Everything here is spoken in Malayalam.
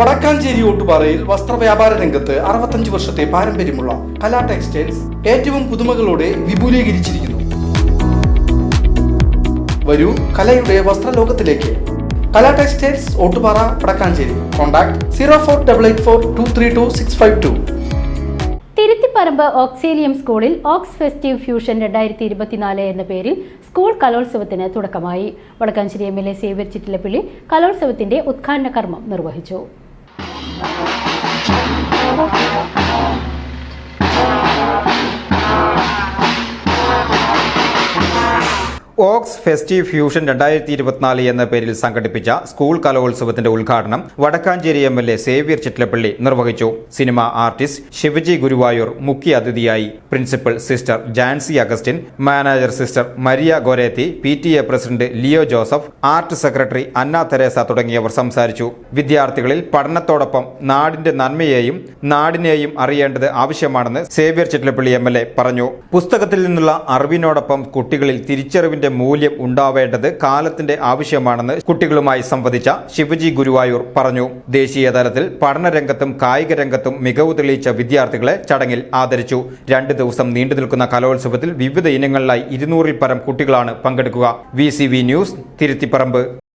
വടക്കാഞ്ചേരി ഓട്ടുപാറയിൽ വസ്ത്രവ്യാപാര രംഗത്ത് അറുപത്തഞ്ച് വർഷത്തെ പാരമ്പര്യമുള്ള കലാ ടെക്സ്റ്റൈൽസ് ഏറ്റവും പുതുമകളോടെ വിപുലീകരിച്ചിരിക്കുന്നു. വരൂ കലയുടെ വസ്ത്രലോകത്തിലേക്ക്. Kala textiles Ottupara Vadakkanchery. Contact zero four double eight four two three two six five two. Thiruthiparambu Auxilium സ്കൂളിൽ ഓക്സ് ഫെസ്റ്റീവ് ഫ്യൂഷൻ രണ്ടായിരത്തി ഇരുപത്തിനാല് എന്ന പേരിൽ സ്കൂൾ കലോത്സവത്തിന് തുടക്കമായി. Vadakkanchery M L A Xavier Chittilappilly കലോത്സവത്തിന്റെ ഉദ്ഘാടന കർമ്മം നിർവഹിച്ചു. ഓക്സ് ഫെസ്റ്റീവ് ഫ്യൂഷൻ രണ്ടായിരത്തി ഇരുപത്തിനാല് എന്ന പേരിൽ സംഘടിപ്പിച്ച സ്കൂൾ കലോത്സവത്തിന്റെ ഉദ്ഘാടനം Vadakkanchery M L A Xavier Chittilappilly നിർവഹിച്ചു. സിനിമ ആർട്ടിസ്റ്റ് ശിവജി ഗുരുവായൂർ മുഖ്യ അതിഥിയായി. Principal sister Jancy Augustine manager sister Maria Goretti P T A president Leo Joseph art secretary Anna Teresa തുടങ്ങിയവർ സംസാരിച്ചു. വിദ്യാർത്ഥികളിൽ പഠനത്തോടൊപ്പം നാടിന്റെ നന്മയെയും നാടിനെയും അറിയേണ്ടത് ആവശ്യമാണെന്ന് സേവ്യർ ചിറ്റലപ്പള്ളി എം പറഞ്ഞു. പുസ്തകത്തിൽ നിന്നുള്ള അറിവിനോടൊപ്പം കുട്ടികളിൽ തിരിച്ചറിവിന്റെ മൂല്യം ഉണ്ടാവേണ്ടത് കാലത്തിന്റെ ആവശ്യമാണെന്ന് കുട്ടികളുമായി സംവദിച്ച ശിവജി ഗുരുവായൂർ പറഞ്ഞു. ദേശീയ തലത്തിൽ പഠനരംഗത്തും കായിക രംഗത്തും മികവ് തെളിയിച്ച വിദ്യാർത്ഥികളെ ചടങ്ങിൽ ആദരിച്ചു. രണ്ട് ദിവസം നീണ്ടു നിൽക്കുന്ന കലോത്സവത്തിൽ വിവിധ ഇനങ്ങളിലായി ഇരുന്നൂറിൽ പരം കുട്ടികളാണ് പങ്കെടുക്കുക. V news Thiruthiparambu.